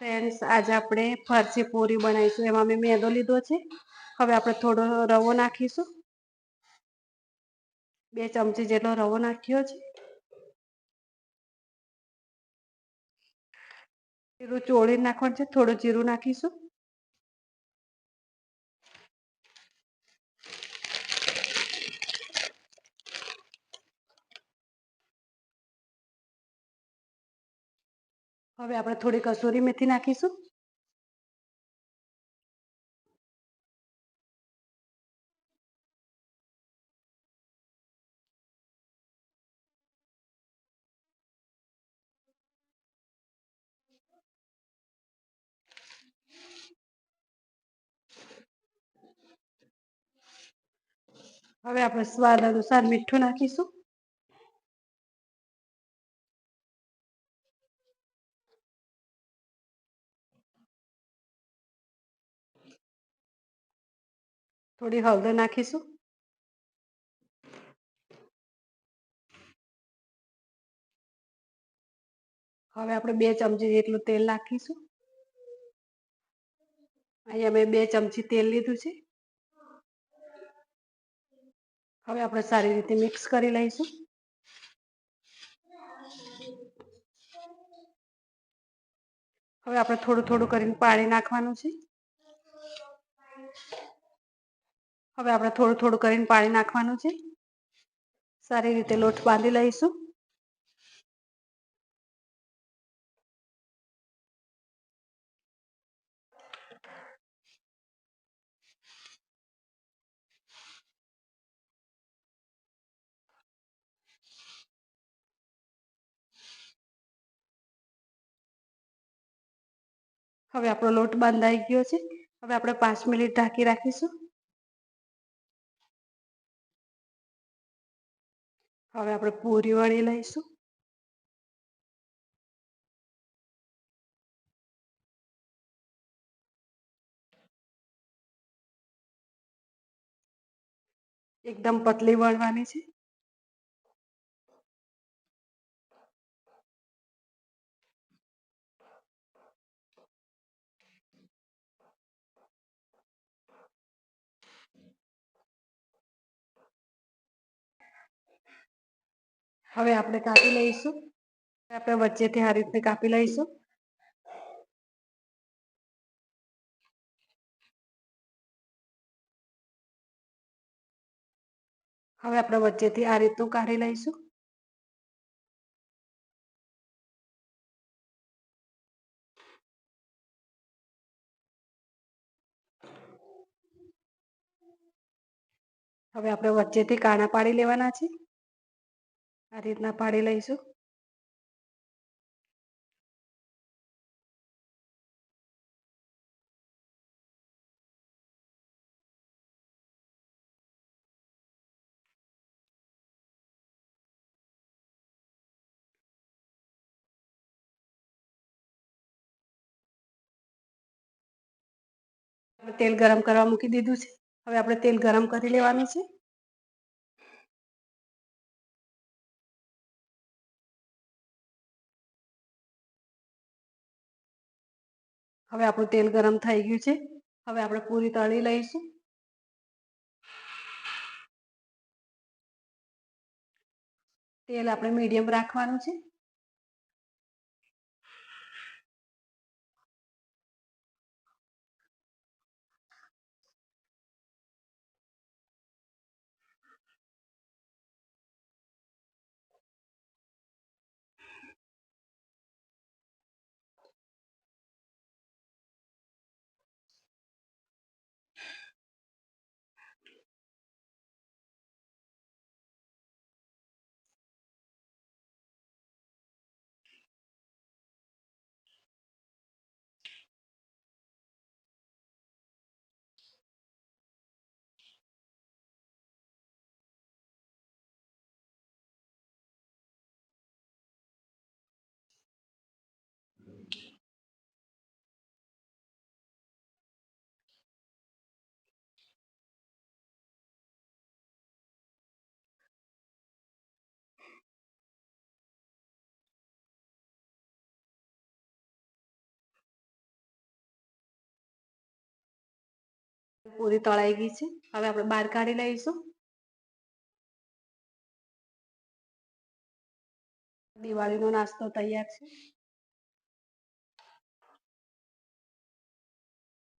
Friends આજે આપણે ફરસી પૂરી બનાવીશું. એમાં મેં મેંદો લીધો છે. હવે આપણે થોડો રવો નાખીશું. બે ચમચી જેટલો રવો નાખ્યો છે. જીરું ચોળી નાખવાનું છે. થોડું જીરું નાખીશું. હવે આપણે થોડી કસૂરી મેથી નાખીશું. હવે આપણે સ્વાદ અનુસાર મીઠું નાખીશું. થોડી હળદર નાખીશું. હવે આપણે બે ચમચી જેટલું તેલ નાખીશું. અહીંયા મેં બે ચમચી તેલ લીધું છે. હવે આપણે સારી રીતે મિક્સ કરી લઈશું. હવે આપણે થોડું થોડું કરીને પાણી નાખવાનું છે. હવે આપણે થોડું થોડું કરીને પાણી નાખવાનું છે. સારી રીતે લોટ બાંધી લઈશું. હવે આપણો લોટ બંધાઈ ગયો છે. હવે આપણે પાંચ મિનિટ ઢાંકી રાખીશું. હવે આપણે પૂરી વળી લઈશું. એકદમ પતલી વળવાની છે. હવે આપણે કાપી લઈશું. આપણે વચ્ચેથી આ રીતે કાપી લઈશું. હવે આપણે વચ્ચેથી આ રીતનું કાઢી લઈશું. હવે આપણે વચ્ચેથી કાણા પાડી લેવાના છે. આ રીતના પાડી લઈશું. તેલ ગરમ કરવા મૂકી દીધું છે. હવે આપણે તેલ ગરમ કરી લેવાનું છે. હવે આપણું તેલ ગરમ થઈ ગયું છે. હવે આપણે પૂરી તળી લઈશું. તેલ આપણે મીડિયમ રાખવાનું છે. પૂરી તળાઈ ગઈ છે. હવે આપણે બહાર કાઢી લઈશું. દિવાળીનો નાસ્તો તૈયાર છે.